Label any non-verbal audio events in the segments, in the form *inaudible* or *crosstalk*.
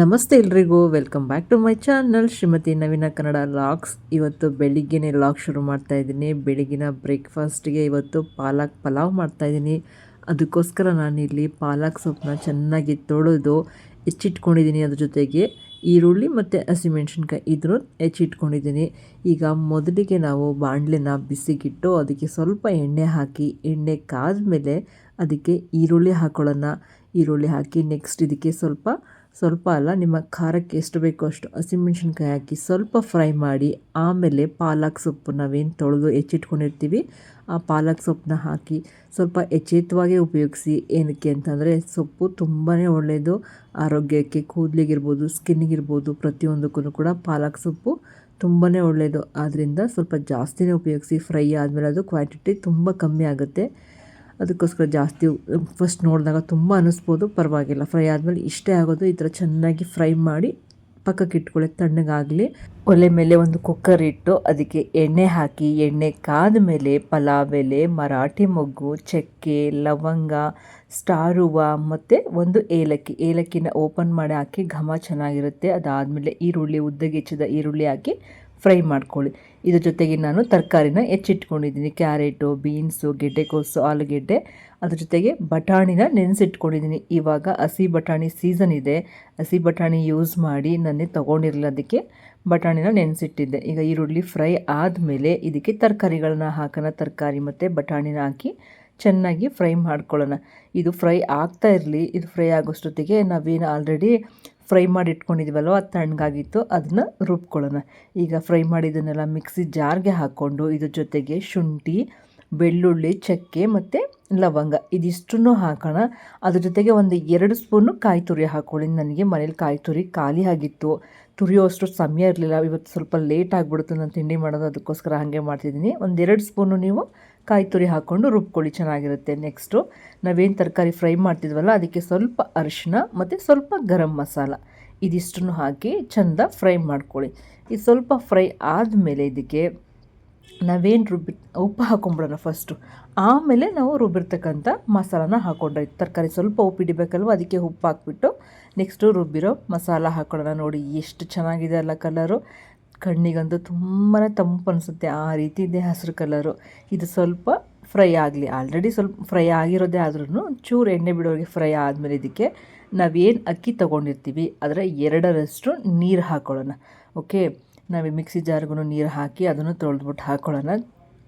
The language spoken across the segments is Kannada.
ನಮಸ್ತೆ ಎಲ್ರಿಗೂ. Welcome back to my channel Shrimati Naveena Kannada vlogs ಇವತ್ತು ಬೆಳಿಗ್ಗೆನೇ ಲಾಗ್ ಶುರು ಮಾಡ್ತಾ ಇದ್ದೀನಿ. ಬೆಳಗಿನ ಬ್ರೇಕ್ಫಾಸ್ಟ್ಗೆ ಇವತ್ತು ಪಾಲಕ್ ಪಲಾವ್ ಮಾಡ್ತಾ ಇದ್ದೀನಿ. ಅದಕ್ಕೋಸ್ಕರ ನಾನಿಲ್ಲಿ ಪಾಲಕ್ ಸೊಪ್ಪನ್ನ ಚೆನ್ನಾಗಿ ತೊಳೆದು ಹೆಚ್ಚಿಟ್ಕೊಂಡಿದ್ದೀನಿ ಅದ್ರ ಜೊತೆಗೆ. ಈರುಳ್ಳಿ ಮತ್ತು ಹಸಿಮೆಣ್ಸಿನ್ಕಾಯಿ ಇದ್ರೂ ಹೆಚ್ಚಿಟ್ಕೊಂಡಿದ್ದೀನಿ. ಈಗ ಮೊದಲಿಗೆ ನಾವು ಬಾಣಲೆನ ಬಿಸಿಗಿಟ್ಟು ಅದಕ್ಕೆ ಸ್ವಲ್ಪ ಎಣ್ಣೆ ಹಾಕಿ, ಎಣ್ಣೆ ಕಾದ ಮೇಲೆ ಅದಕ್ಕೆ ಈರುಳ್ಳಿ ಹಾಕೊಳ್ಳೋಣ. ಈರುಳ್ಳಿ ಹಾಕಿ ನೆಕ್ಸ್ಟ್ ಇದಕ್ಕೆ ಸ್ವಲ್ಪ ಸ್ವಲ್ಪ ಅಲ್ಲ, ನಿಮ್ಮ ಖಾರಕ್ಕೆ ಎಷ್ಟು ಬೇಕೋ ಅಷ್ಟು ಹಸಿಮೆಣ್ಸಿನ್ಕಾಯಿ ಹಾಕಿ ಸ್ವಲ್ಪ ಫ್ರೈ ಮಾಡಿ, ಆಮೇಲೆ ಪಾಲಕ್ ಸೊಪ್ಪು ನಾವೇನು ತೊಳೆದು ಹೆಚ್ಚಿಟ್ಕೊಂಡಿರ್ತೀವಿ, ಆ ಪಾಲಕ್ ಸೊಪ್ಪನ್ನ ಹಾಕಿ ಸ್ವಲ್ಪ ಎಚ್ಚೆತ್ತವಾಗೇ ಉಪಯೋಗಿಸಿ. ಏನಕ್ಕೆ ಅಂತಂದರೆ, ಸೊಪ್ಪು ತುಂಬಾ ಒಳ್ಳೆಯದು. ಆರೋಗ್ಯಕ್ಕೆ, ಕೂದಲಿಗಿರ್ಬೋದು, ಸ್ಕಿನ್ನಿಗಿರ್ಬೋದು ಪ್ರತಿಯೊಂದಕ್ಕೂ ಕೂಡ ಪಾಲಕ್ ಸೊಪ್ಪು ತುಂಬಾ ಒಳ್ಳೆಯದು. ಆದ್ದರಿಂದ ಸ್ವಲ್ಪ ಜಾಸ್ತಿನೇ ಉಪಯೋಗಿಸಿ, ಫ್ರೈ ಆದಮೇಲೆ ಅದು ಕ್ವಾಂಟಿಟಿ ತುಂಬ ಕಮ್ಮಿ ಆಗುತ್ತೆ. ಅದಕ್ಕೋಸ್ಕರ ಜಾಸ್ತಿ ಫಸ್ಟ್ ನೋಡಿದಾಗ ತುಂಬ ಅನ್ನಿಸ್ಬೋದು. ಪರವಾಗಿಲ್ಲ. ಫ್ರೈ ಆದಮೇಲೆ ಇಷ್ಟೇ ಆಗೋದು. ಈ ಥರ ಚೆನ್ನಾಗಿ ಫ್ರೈ ಮಾಡಿ ಪಕ್ಕಕ್ಕೆ ಇಟ್ಕೊಳ್ಳಿ. ತಣ್ಣಗಾಗಲಿ. ಒಲೆ ಮೇಲೆ ಒಂದು ಕುಕ್ಕರ್ ಇಟ್ಟು ಅದಕ್ಕೆ ಎಣ್ಣೆ ಹಾಕಿ, ಎಣ್ಣೆ ಕಾದ ಮೇಲೆ ಪಲಾವ್ ಎಲೆ, ಮರಾಠಿ ಮೊಗ್ಗು, ಚಕ್ಕೆ, ಲವಂಗ ಸ್ಟಾರ್ ಮತ್ತು ಒಂದು ಏಲಕ್ಕಿ. ಏಲಕ್ಕಿನ ಓಪನ್ ಮಾಡಿ ಹಾಕಿ ಘಮ ಚೆನ್ನಾಗಿರುತ್ತೆ. ಅದಾದಮೇಲೆ ಈರುಳ್ಳಿ, ಉದ್ದಗೆಚ್ಚಿದ ಈರುಳ್ಳಿ ಹಾಕಿ ಫ್ರೈ ಮಾಡ್ಕೊಳ್ಳಿ. ಇದ್ರ ಜೊತೆಗೆ ನಾನು ತರಕಾರಿನ ಹೆಚ್ಚಿಟ್ಕೊಂಡಿದ್ದೀನಿ. ಕ್ಯಾರೆಟು, ಬೀನ್ಸು ಗೆಡ್ಡೆಕೋಸು ಆಲೂಗೆಡ್ಡೆ. ಅದ್ರ ಜೊತೆಗೆ ಬಟಾಣಿನ ನೆನೆಸಿಟ್ಕೊಂಡಿದ್ದೀನಿ. ಇವಾಗ ಹಸಿ ಬಟಾಣಿ ಸೀಸನ್ ಇದೆ. ಹಸಿ ಬಟಾಣಿ ಯೂಸ್ ಮಾಡಿ ನನಗೆ ತೊಗೊಂಡಿರಲಿಲ್ಲ ಅದಕ್ಕೆ ಬಟಾಣಿನ ನೆನೆಸಿಟ್ಟಿದ್ದೆ. ಈಗ ಈರುಳ್ಳಿ ಫ್ರೈ ಆದಮೇಲೆ ಇದಕ್ಕೆ ತರಕಾರಿಗಳನ್ನ ಹಾಕೋಣ. ತರಕಾರಿ ಮತ್ತು ಬಟಾಣಿನ ಹಾಕಿ ಚೆನ್ನಾಗಿ ಫ್ರೈ ಮಾಡ್ಕೊಳ್ಳೋಣ. ಇದು ಫ್ರೈ ಆಗ್ತಾ ಇರಲಿ. ಇದು ಫ್ರೈ ಆಗೋಷ್ಟೊತ್ತಿಗೆ ನಾವೇನು ಆಲ್ರೆಡಿ ಫ್ರೈ ಮಾಡಿ ಇಟ್ಕೊಂಡಿದ್ವಲ್ವ ಅದು ತಣ್ಣಗಾಗಿತ್ತು ಅದನ್ನು ರುಬ್ಕೊಳ್ಳೋಣ. ಈಗ ಫ್ರೈ ಮಾಡಿದ್ದನ್ನೆಲ್ಲ ಮಿಕ್ಸಿ ಜಾರ್ಗೆ ಹಾಕ್ಕೊಂಡು ಇದ್ರ ಜೊತೆಗೆ ಶುಂಠಿ, ಬೆಳ್ಳುಳ್ಳಿ, ಚಕ್ಕೆ ಮತ್ತು ಲವಂಗ ಇದಿಷ್ಟನ್ನು ಹಾಕೋಣ. ಅದ್ರ ಜೊತೆಗೆ ಒಂದು ಎರಡು ಸ್ಪೂನು ಕಾಯಿ ತುರಿ ಹಾಕ್ಕೊಳ್ಳಿ ನನಗೆ ಮನೇಲಿ ಕಾಯಿ ತುರಿ ಖಾಲಿ ಆಗಿತ್ತು. ತುರಿಯೋ ಅಷ್ಟು ಸಮಯ ಇರಲಿಲ್ಲ. ಇವತ್ತು ಸ್ವಲ್ಪ ಲೇಟ್ ಆಗಿಬಿಡುತ್ತೆ. ನಾನು ತಿಂಡಿ ಮಾಡೋದು, ಅದಕ್ಕೋಸ್ಕರ ಹಾಗೆ ಮಾಡ್ತಿದ್ದೀನಿ. ಒಂದೆರಡು ಸ್ಪೂನು ನೀವು ಕಾಯಿ ತುರಿ ಹಾಕ್ಕೊಂಡು ರುಬ್ಕೊಳ್ಳಿ, ಚೆನ್ನಾಗಿರುತ್ತೆ. ನೆಕ್ಸ್ಟು ನಾವೇನು ತರಕಾರಿ ಫ್ರೈ ಮಾಡ್ತಿದ್ವಲ್ಲ, ಅದಕ್ಕೆ ಸ್ವಲ್ಪ ಅರಿಶಿನ ಮತ್ತು ಸ್ವಲ್ಪ ಗರಂ ಮಸಾಲ. ಇದಿಷ್ಟನ್ನು ಹಾಕಿ ಚೆಂದ ಫ್ರೈ ಮಾಡ್ಕೊಳ್ಳಿ. ಇದು ಸ್ವಲ್ಪ ಫ್ರೈ ಆದಮೇಲೆ ಇದಕ್ಕೆ ನಾವೇನು ರುಬ್ಬಿ, ಉಪ್ಪು ಹಾಕೊಂಬಿಡೋಣ ಫಸ್ಟು ಆಮೇಲೆ ನಾವು ರುಬ್ಬಿರ್ತಕ್ಕಂಥ ಮಸಾಲಾನ ಹಾಕೊಂಡ್ರೆ, ತರಕಾರಿ ಸ್ವಲ್ಪ ಉಪ್ಪು ಹಿಡಿಬೇಕಲ್ವ, ಅದಕ್ಕೆ ಉಪ್ಪು ಹಾಕ್ಬಿಟ್ಟು ನೆಕ್ಸ್ಟು ರುಬ್ಬಿರೋ ಮಸಾಲ ಹಾಕೊಳ್ಳೋಣ ನೋಡಿ, ಎಷ್ಟು ಚೆನ್ನಾಗಿದೆ ಅಲ್ಲ ಕಲರು ಕಣ್ಣಿಗಂತೂ ತುಂಬಾ ತಂಪು ಅನಿಸುತ್ತೆ ಆ ರೀತಿ ಇದೆ ಹಸಿರು ಕಲರು ಇದು ಸ್ವಲ್ಪ ಫ್ರೈ ಆಗಲಿ ಆಲ್ರೆಡಿ ಸ್ವಲ್ಪ ಫ್ರೈ ಆಗಿರೋದೇ ಆದ್ರೂ ಚೂರು ಎಣ್ಣೆ ಬಿಡೋರಿಗೆ ಫ್ರೈ ಆದಮೇಲೆ ಇದಕ್ಕೆ ನಾವೇನು ಅಕ್ಕಿ ತೊಗೊಂಡಿರ್ತೀವಿ ಅದರ ಎರಡರಷ್ಟು ನೀರು ಹಾಕ್ಕೊಳ್ಳೋಣ ಓಕೆ ನಾವು ಮಿಕ್ಸಿ ಜಾರ್ಗೂ ನೀರು ಹಾಕಿ ಅದನ್ನು ತೊಳೆದ್ಬಿಟ್ಟು ಹಾಕ್ಕೊಳ್ಳೋಣ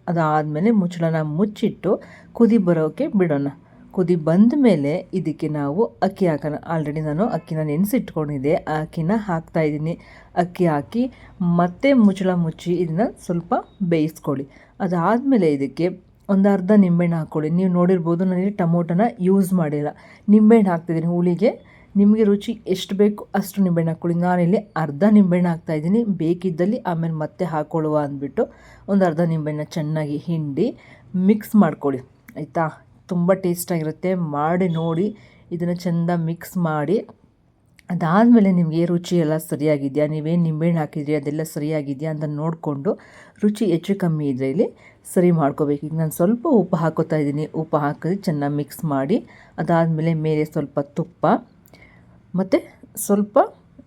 ಅದಾದಮೇಲೆ ಮುಚ್ಚಳನ ಮುಚ್ಚಿಟ್ಟು ಕುದಿ ಬರೋಕ್ಕೆ ಬಿಡೋಣ. ಕುದಿ ಬಂದ ಮೇಲೆ ಇದಕ್ಕೆ ನಾವು ಅಕ್ಕಿ ಹಾಕೋಣ. ಆಲ್ರೆಡಿ ನಾನು ಅಕ್ಕಿನ ನೆನೆಸಿಟ್ಕೊಂಡಿದ್ದೆ. ಆ ಅಕ್ಕಿನ ಹಾಕ್ತಾಯಿದ್ದೀನಿ ಅಕ್ಕಿ ಹಾಕಿ ಮತ್ತೆ ಮುಚ್ಚಳ ಮುಚ್ಚಿ ಇದನ್ನು ಸ್ವಲ್ಪ ಬೇಯಿಸ್ಕೊಳ್ಳಿ. ಅದಾದಮೇಲೆ ಇದಕ್ಕೆ ಒಂದು ಅರ್ಧ ನಿಂಬೆಹಣ್ಣು ಹಾಕ್ಕೊಳ್ಳಿ. ನೀವು ನೋಡಿರ್ಬೋದು ನನಗೆ ಟೊಮೊಟೊನ ಯೂಸ್ ಮಾಡಿಲ್ಲ. ನಿಂಬೆಹಣ್ಣು ಹಾಕ್ತಿದ್ದೀನಿ ಹುಳಿಗೆ. ನಿಮಗೆ ರುಚಿ ಎಷ್ಟು ಬೇಕು ಅಷ್ಟು ನಿಂಬೆಹಣ್ಣು ಹಾಕ್ಕೊಳ್ಳಿ. ನಾನಿಲ್ಲಿ ಅರ್ಧ ನಿಂಬೆಹಣ್ಣು ಹಾಕ್ತಾಯಿದ್ದೀನಿ ಬೇಕಿದ್ದಲ್ಲಿ ಆಮೇಲೆ ಮತ್ತೆ ಹಾಕ್ಕೊಳ್ಳುವ ಅಂದ್ಬಿಟ್ಟು ಒಂದು ಅರ್ಧ ನಿಂಬೆಹಣ್ಣು ಚೆನ್ನಾಗಿ ಹಿಂಡಿ ಮಿಕ್ಸ್ ಮಾಡ್ಕೊಳ್ಳಿ. ಆಯಿತಾ? ತುಂಬ ಟೇಸ್ಟಾಗಿರುತ್ತೆ. ಮಾಡಿ ನೋಡಿ ಇದನ್ನು ಚೆಂದ ಮಿಕ್ಸ್ ಮಾಡಿ. ಅದಾದಮೇಲೆ ನಿಮಗೆ ರುಚಿ ಎಲ್ಲ ಸರಿಯಾಗಿದೆಯಾ? ನೀವೇನು ನಿಂಬೆಹಣ್ಣು ಹಾಕಿದ್ರಿ, ಅದೆಲ್ಲ ಸರಿಯಾಗಿದೆಯಾ ಅಂತ ನೋಡಿಕೊಂಡು ರುಚಿ ಹೆಚ್ಚು ಕಮ್ಮಿ ಇದ್ರೆ ಇಲ್ಲಿ ಸರಿ ಮಾಡ್ಕೋಬೇಕು. ಈಗ ನಾನು ಸ್ವಲ್ಪ ಉಪ್ಪು ಹಾಕೋತಾ ಇದ್ದೀನಿ. ಉಪ್ಪು ಹಾಕಿದ್ರೆ ಚೆನ್ನಾಗಿ ಮಿಕ್ಸ್ ಮಾಡಿ, ಅದಾದಮೇಲೆ ಮೇಲೆ ಸ್ವಲ್ಪ ತುಪ್ಪ, ಮತ್ತು ಸ್ವಲ್ಪ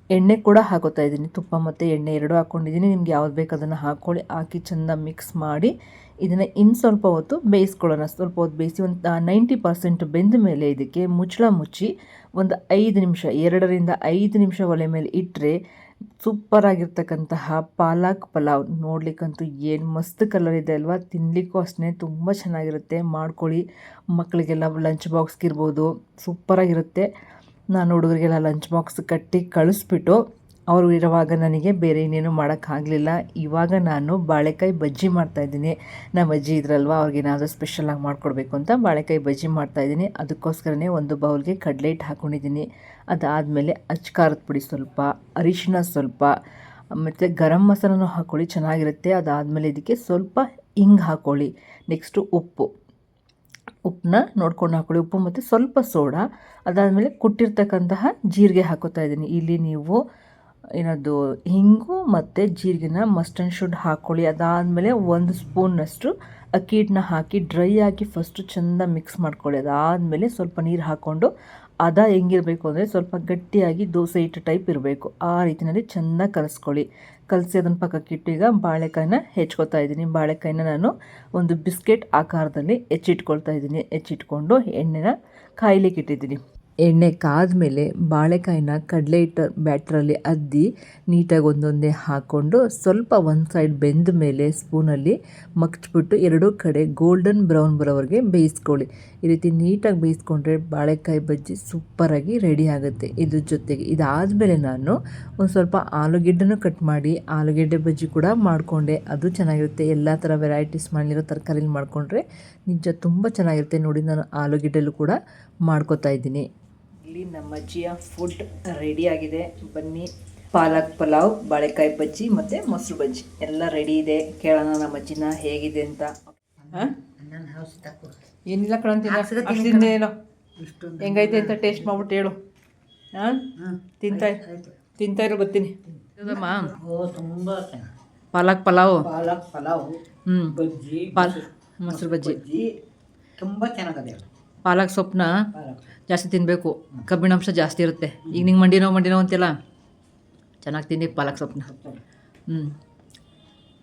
ಎಣ್ಣೆ ಕೂಡ ಹಾಕೋತಾ ಇದ್ದೀನಿ. ತುಪ್ಪ ಮತ್ತು ಎಣ್ಣೆ ಎರಡೂ ಹಾಕ್ಕೊಂಡಿದ್ದೀನಿ ನಿಮ್ಗೆ ಯಾವ್ದು ಬೇಕು ಅದನ್ನು ಹಾಕ್ಕೊಳ್ಳಿ ಹಾಕಿ ಚೆಂದ ಮಿಕ್ಸ್ ಮಾಡಿ ಇದನ್ನು ಇನ್ನು ಸ್ವಲ್ಪ ಹೊತ್ತು ಬೇಯಿಸ್ಕೊಳ್ಳೋಣ. ಸ್ವಲ್ಪ ಹೊತ್ತು ಬೇಯಿಸಿ ಒಂದು ನೈಂಟಿ ಪರ್ಸೆಂಟ್ ಬೆಂದ ಮೇಲೆ ಇದಕ್ಕೆ ಮುಚ್ಚಳ ಮುಚ್ಚಿ ಒಂದು ಐದು ನಿಮಿಷ, ಎರಡರಿಂದ ಐದು ನಿಮಿಷ ಒಲೆ ಮೇಲೆ ಇಟ್ಟರೆ ಸೂಪರಾಗಿರ್ತಕ್ಕಂತಹ ಪಾಲಕ್ ಪಲಾವ್. ನೋಡ್ಲಿಕ್ಕಂತೂ ಏನು ಮಸ್ತ್ ಕಲರ್ ಇದೆ ಅಲ್ವಾ? ತಿನ್ನಲಿಕ್ಕೂ ಅಷ್ಟೇ ತುಂಬ ಚೆನ್ನಾಗಿರುತ್ತೆ. ಮಾಡ್ಕೊಳ್ಳಿ. ಮಕ್ಕಳಿಗೆಲ್ಲ ಲಂಚ್ ಬಾಕ್ಸ್ಗಿರ್ಬೋದು ಸೂಪರಾಗಿರುತ್ತೆ ನಾನು ಹುಡುಗರಿಗೆಲ್ಲ ಲಂಚ್ ಬಾಕ್ಸ್ ಕಟ್ಟಿ ಕಳಿಸ್ಬಿಟ್ಟು ಅವರು ಇರುವಾಗ ನನಗೆ ಬೇರೆ ಇನ್ನೇನು ಮಾಡೋಕ್ಕಾಗಲಿಲ್ಲ ಇವಾಗ ನಾನು ಬಾಳೆಕಾಯಿ ಬಜ್ಜಿ ಮಾಡ್ತಾಯಿದ್ದೀನಿ ನಮ್ಮ ಅಜ್ಜಿ ಇದ್ರಲ್ವ ಅವ್ರಿಗೇನಾದರೂ ಸ್ಪೆಷಲಾಗಿ ಮಾಡಿಕೊಡ್ಬೇಕು ಅಂತ ಬಾಳೆಕಾಯಿ ಬಜ್ಜಿ ಮಾಡ್ತಾಯಿದ್ದೀನಿ ಅದಕ್ಕೋಸ್ಕರನೇ ಒಂದು ಬೌಲ್ಗೆ ಕಡಲೆ ಹಿಟ್ಟು ಹಾಕ್ಕೊಂಡಿದ್ದೀನಿ ಅದಾದಮೇಲೆ ಅಚ್ಕಾರದ ಪುಡಿ ಸ್ವಲ್ಪ ಅರಿಶಿನ ಸ್ವಲ್ಪ, ಮತ್ತು ಗರಂ ಮಸಾಲನೂ ಹಾಕ್ಕೊಳ್ಳಿ ಚೆನ್ನಾಗಿರುತ್ತೆ. ಅದಾದಮೇಲೆ ಇದಕ್ಕೆ ಸ್ವಲ್ಪ ಹಿಂಗೆ ಹಾಕ್ಕೊಳ್ಳಿ ನೆಕ್ಸ್ಟು ಉಪ್ಪು. ಉಪ್ಪನ್ನ ನೋಡ್ಕೊಂಡು ಹಾಕೊಳ್ಳಿ. ಉಪ್ಪು ಮತ್ತು ಸ್ವಲ್ಪ ಸೋಡಾ, ಅದಾದಮೇಲೆ ಕುಟ್ಟಿರ್ತಕ್ಕಂತಹ ಜೀರಿಗೆ ಹಾಕೋತಾ ಇದ್ದೀನಿ. ಇಲ್ಲಿ ನೀವು ಏನದು, ಹಿಂಗು ಮತ್ತು ಜೀರಿಗೆನ ಮಸ್ಟ್ ಆ್ಯಂಡ್ ಶುಡ್ ಹಾಕ್ಕೊಳ್ಳಿ ಅದಾದಮೇಲೆ ಒಂದು ಸ್ಪೂನ್ನಷ್ಟು ಅಕ್ಕಿ ಹಿಟ್ಟನ್ನ ಹಾಕಿ, ಡ್ರೈ ಆಗಿ ಫಸ್ಟು ಚೆಂದ ಮಿಕ್ಸ್ ಮಾಡ್ಕೊಳ್ಳಿ. ಅದಾದಮೇಲೆ ಸ್ವಲ್ಪ ನೀರು ಹಾಕ್ಕೊಂಡು ಅದ ಹೆಂಗಿರಬೇಕು ಅಂದರೆ ಸ್ವಲ್ಪ ಗಟ್ಟಿಯಾಗಿ ದೋಸೆ ಹಿಟ್ಟು ಟೈಪ್ ಇರಬೇಕು. ಆ ರೀತಿಯಲ್ಲಿ ಚೆನ್ನಾಗಿ ಕಲಿಸ್ಕೊಳ್ಳಿ. ಕಲಸಿ ಅದನ್ನು ಪಕ್ಕಕ್ಕೆ ಇಟ್ಟು ಈಗ ಬಾಳೆಕಾಯಿನ ಹೆಚ್ಕೊತಾ ಇದ್ದೀನಿ. ಬಾಳೆಕಾಯಿನ ನಾನು ಒಂದು ಬಿಸ್ಕೆಟ್ ಆಕಾರದಲ್ಲಿ ಹೆಚ್ಚಿಟ್ಕೊಳ್ತಾ ಇದ್ದೀನಿ. ಹೆಚ್ಚಿಟ್ಕೊಂಡು ಎಣ್ಣೆನ ಕಾಯ್ಲಿಕ್ಕೆ ಇಟ್ಟಿದ್ದೀನಿ. ಎಣ್ಣೆ ಕಾದ ಮೇಲೆ ಬಾಳೆಕಾಯಿನ ಕಡಲೆ ಹಿಟ್ಟು ಬ್ಯಾಟ್ರಲ್ಲಿ ಅದ್ದಿ ನೀಟಾಗಿ ಒಂದೊಂದೇ ಹಾಕ್ಕೊಂಡು ಸ್ವಲ್ಪ ಒಂದು ಸೈಡ್ ಬೆಂದ ಮೇಲೆ ಸ್ಪೂನಲ್ಲಿ ಮಗ್ಚ್ಬಿಟ್ಟು ಎರಡೂ ಕಡೆ ಗೋಲ್ಡನ್ ಬ್ರೌನ್ ಬರೋವರೆಗೆ ಬೇಯಿಸ್ಕೊಳ್ಳಿ. ಈ ರೀತಿ ನೀಟಾಗಿ ಬೇಯಿಸ್ಕೊಂಡ್ರೆ ಬಾಳೆಕಾಯಿ ಬಜ್ಜಿ ಸೂಪರಾಗಿ ರೆಡಿ ಆಗುತ್ತೆ ಇದ್ರ ಜೊತೆಗೆ. ಇದಾದಮೇಲೆ ನಾನು ಒಂದು ಸ್ವಲ್ಪ ಆಲೂಗೆಡ್ಡೆನೂ ಕಟ್ ಮಾಡಿ ಆಲೂಗೆಡ್ಡೆ ಬಜ್ಜಿ ಕೂಡ ಮಾಡಿಕೊಂಡೆ. ಅದು ಚೆನ್ನಾಗಿರುತ್ತೆ. ಎಲ್ಲ ಥರ ವೆರೈಟೀಸ್ ಮಾಡಿರೋ ತರಕಾರಿಲಿ ಮಾಡಿಕೊಂಡ್ರೆ ನಿಜ ತುಂಬ ಚೆನ್ನಾಗಿರುತ್ತೆ. ನೋಡಿ ನಾನು ಆಲೂಗೆಡ್ಡೆಲ್ಲೂ ಕೂಡ ಮಾಡ್ಕೋತಾ ಇದ್ದೀನಿ. ಇಲ್ಲಿ ನಮ್ಮ ಅಜ್ಜಿಯ ಫುಡ್ ರೆಡಿ ಆಗಿದೆ. ಬನ್ನಿ. ಪಾಲಕ್ ಪಲಾವ್ ಬಾಳೆಕಾಯಿ ಬಜ್ಜಿ ಮತ್ತು ಮೊಸರು ಬಜ್ಜಿ. ಎಲ್ಲ ರೆಡಿ ಇದೆ. ಕೇಳೋಣ ನಮ್ಮ ಅಜ್ಜಿನ ಹೇಗಿದೆ ಅಂತ. ಏನಿಲ್ಲ ಕಣಂತೀನಿ ಏನೋ ಹೆಂಗೈತೆ ಅಂತ ಟೇಸ್ಟ್ ಮಾಡ್ಬಿಟ್ಟು ಹೇಳು. ಹಾಂ? ತಿಂತಾ ತಿಂತಾ ಇರೋ ಬರ್ತೀನಿ. ಪಾಲಕ್ ಪಲಾವ್? ಪಾಲಕ್ ಪಲಾವ್ ಹ್ಞೂ ಬಜ್ಜಿ ಪಾಲ್ ಮೊಸರು ಬಜ್ಜಿ. ಬಜ್ಜಿ. ತುಂಬ ಚೆನ್ನಾಗದೆ ಪಾಲಕ್ ಸೊಪ್ಪನ್ನ ಪಾಲಕ್. ಜಾಸ್ತಿ ತಿನ್ನಬೇಕು ಕಬ್ಬಿಣಾಂಶ ಜಾಸ್ತಿ ಇರುತ್ತೆ. ಈಗ ನಿಂಗೆ ಮಂಡಿ ನೋವು ಮಂಡಿ ನೋವು ಅಂತೆಲ್ಲ. ಚೆನ್ನಾಗಿ ತಿನ್ನಿ ಪಾಲಕ್ ಸೊಪ್ಪನ್ನ ಹ್ಞೂ